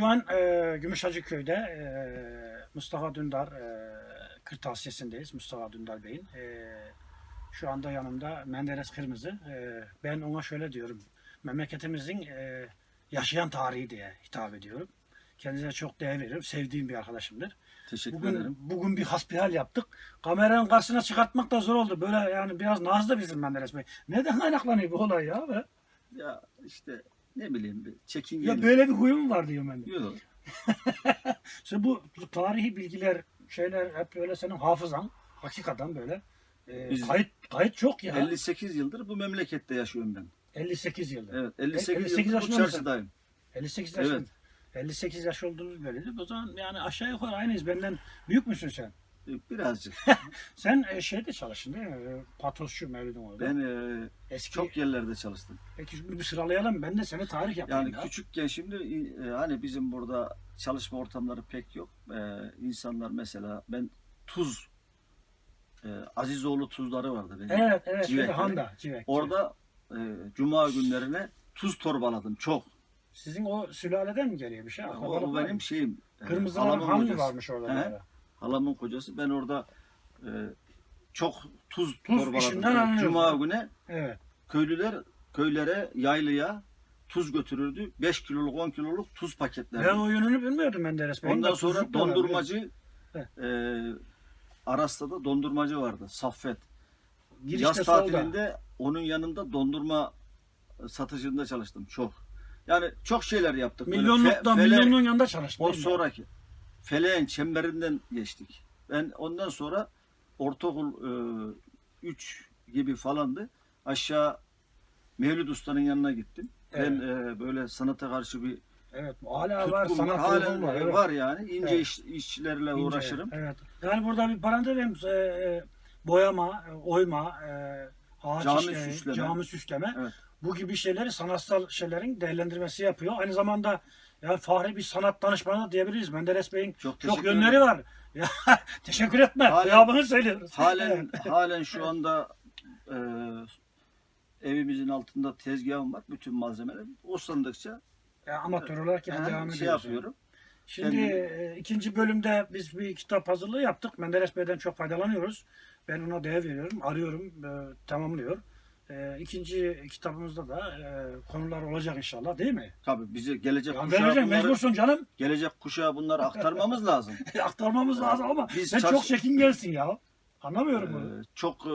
Şu an e, Gümüşhacıköy'de e, Mustafa Dündar e, kırtasiyesindeyiz. Mustafa Dündar Bey'in. E, şu anda yanımda Menderes Kırmızı. E, ben ona şöyle diyorum. Memleketimizin e, yaşayan tarihi diye hitap ediyorum. Kendisine çok değer veriyorum. Sevdiğim bir arkadaşımdır. Teşekkür Bugün, ederim. bugün bir hasbihal yaptık. Kameranın karşısına çıkartmak da zor oldu. Böyle yani biraz nazlı bizim Menderes Bey. Neden kaynaklanıyor bu olay ya? Be? Ya işte ne bileyim bir çekin Ya böyle bir huyum var diyorum ben. de. Yok. İşte bu, tarihi bilgiler, şeyler hep böyle senin hafızan. Hakikaten böyle. e, Biz- kayıt kayıt çok ya. 58 yıldır bu memlekette yaşıyorum ben. 58 yıldır. Evet 58, 58 yıldır bu yaşında çarşıdayım. 58 yaş. Evet. 58 yaş olduğunuz belli. O zaman yani aşağı yukarı aynıyız. Benden büyük müsün sen? E, Birazcık. Sen e, şeyde çalıştın değil mi? E, Patosçu Mevlüt'ün orada. ben e, Eski, çok yerlerde çalıştım. Peki bir sıralayalım. Ben de seni tarih yapayım Yani ya. küçükken şimdi e, hani bizim burada çalışma ortamları pek yok. E, insanlar mesela ben tuz e, Azizoğlu tuzları vardı benim. Evet evet. Civek Şöyle. Handa. Civek. Orada e, cuma günlerine tuz torbaladım çok. Sizin o sülaleden mi geliyor bir şey? O, Akrabalık o var benim şeyim. e, Kırmızıların halamın han mı varmış orada? He. Halamın kocası. Ben orada e, çok tuz, Tuz torbaladım. işinden. Cuma günü Evet. köylüler köylere yaylıya tuz götürürdü. 5 kiloluk 10 kiloluk tuz paketlerdi. Ben o yönünü bilmiyordum Menderes Bey. Ondan sonra tuzluk da var, dondurmacı e, Aras'ta dondurmacı vardı. Saffet. Girişte Yaz solda. tatilinde onun yanında dondurma satıcında çalıştım çok. Yani çok şeyler yaptık. Böyle Milyonlukta, fe- fele- milyonluğun yanında çalıştım. O değil mi? sonraki. Feleğin çemberinden geçtik. Ben ondan sonra ortaokul 3 gibi falandı. Aşağı Mevlüt Usta'nın yanına gittim. Ben e, böyle sanata karşı bir Evet. Hala var. Sanat Halen var. e, Evet. var yani. İnce Evet. iş, işçilerle İnce, uğraşırım. Evet. Yani burada bir parantez vereyim. Ee, e, boyama, e, oyma, e, ağaç Cami işleme, süsleme. cami süsleme. Evet. Bu gibi şeyleri sanatsal şeylerin değerlendirmesi yapıyor. Aynı zamanda yani fahri bir sanat danışmanı da diyebiliriz. Menderes Bey'in Çok çok, yönleri ederim. var. Ya, teşekkür etme. Halen- Cevabını söylüyoruz. Halen halen şu anda e, evimizin altında tezgahım var. Bütün malzemeler. O sandıkça Ya, amatör olarak yine e, devam şey ediyoruz. yapıyorum. Şimdi Kendim- e, ikinci bölümde biz bir kitap hazırlığı yaptık. Menderes Bey'den çok faydalanıyoruz. Ben ona değer veriyorum, arıyorum, e, tamamlıyor. E, ikinci kitabımızda da e, konular olacak inşallah değil mi? Tabii bize gelecek Ya kuşağa bunları, mecbursun canım. gelecek kuşağa bunları aktarmamız lazım. Aktarmamız lazım ama Biz sen çarşı- çok çekin gelsin ya. Anlamıyorum bunu. Ee, çok e,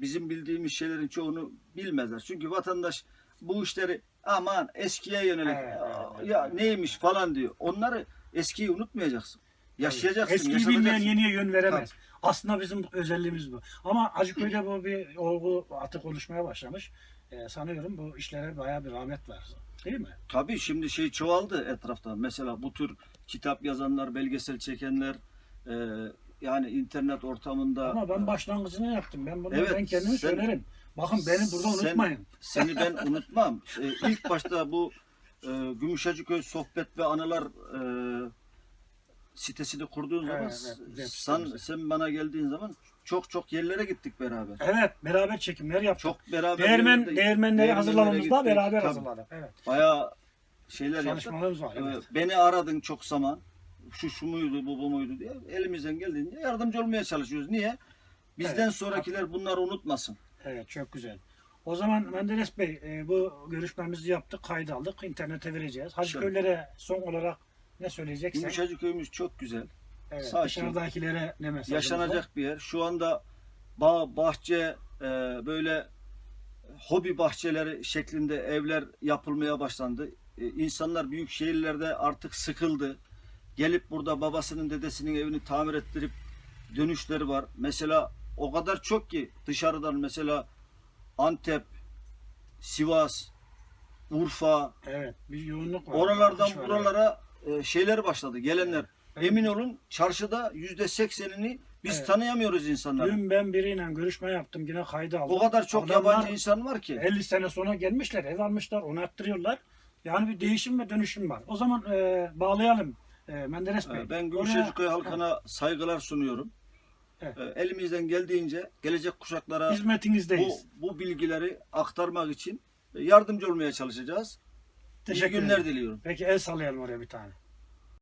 bizim bildiğimiz şeylerin çoğunu bilmezler. Çünkü vatandaş bu işleri aman eskiye yönelik Evet, "Aa, evet, ya evet. neymiş falan diyor. Onları eskiyi unutmayacaksın. Yaşayacaksın, Eskiyi bilmeyen yaşatacaksın. yeniye yön veremez. Aslında bizim özelliğimiz bu. Ama Hacıköy'de bu bir olgu artık oluşmaya başlamış. E, sanıyorum bu işlere bayağı bir rağbet var. Değil mi? Tabii şimdi şey çoğaldı etrafta. Mesela bu tür kitap yazanlar, belgesel çekenler e, yani internet ortamında Ama ben başlangıcını yaptım. Ben bunu Evet, ben kendimi sen- söylerim. Bakın beni burada Sen- unutmayın. Seni ben unutmam. Ee, ilk başta bu e, Gümüşhacıköy Sohbet ve Anılar e, sitesini kurduğun zaman Evet, evet, sen, sen bana geldiğin zaman çok çok yerlere gittik beraber. Evet, beraber çekimler yaptık. Çok beraber Değirmen, yerlere- değirmenleri değirmenlere hazırlamamızda gittik. beraber Tabii. hazırladık. Evet. Bayağı şeyler yaptık. Çalışmalarımız var. Ee, Evet. Beni aradın çok zaman. Şu şu muydu, bu bu muydu diye. Elimizden geldiğince yardımcı olmaya çalışıyoruz. Niye? Bizden Evet. sonrakiler bunları unutmasın. Evet, çok güzel. O zaman Menderes Bey, e, bu görüşmemizi yaptık, kaydı aldık. İnternete vereceğiz. Hacıköylere son olarak ne söyleyeceksen. Gümüşhacıköy'ümüz çok güzel. Evet, sakin. dışarıdakilere ne var? yaşanacak bir yer. Şu anda bağ, bahçe, e, böyle hobi bahçeleri şeklinde evler yapılmaya başlandı. E, insanlar büyük şehirlerde artık sıkıldı. Gelip burada babasının dedesinin evini tamir ettirip dönüşleri var. Mesela o kadar çok ki dışarıdan mesela Antep, Sivas, Urfa, Evet, bir yoğunluk var. oralardan var, buralara e, şeyler başladı. Gelenler. Evet. Emin olun çarşıda yüzde seksenini biz Evet. tanıyamıyoruz insanları. Dün ben biriyle görüşme yaptım, yine kaydı aldım. O kadar çok Adamlar yabancı insan var ki. 50 sene sonra gelmişler, ev almışlar, onu arttırıyorlar. Yani bir değişim ve dönüşüm var. O zaman e, bağlayalım e, Menderes Bey. Ee, Ben Gümüşhacıköy halkına saygılar sunuyorum. Evet. Ee, Elimizden geldiğince gelecek kuşaklara bu, bu bilgileri aktarmak için yardımcı olmaya çalışacağız. İyi Teşekkür günler ederim. diliyorum. Peki el sallayalım oraya bir tane.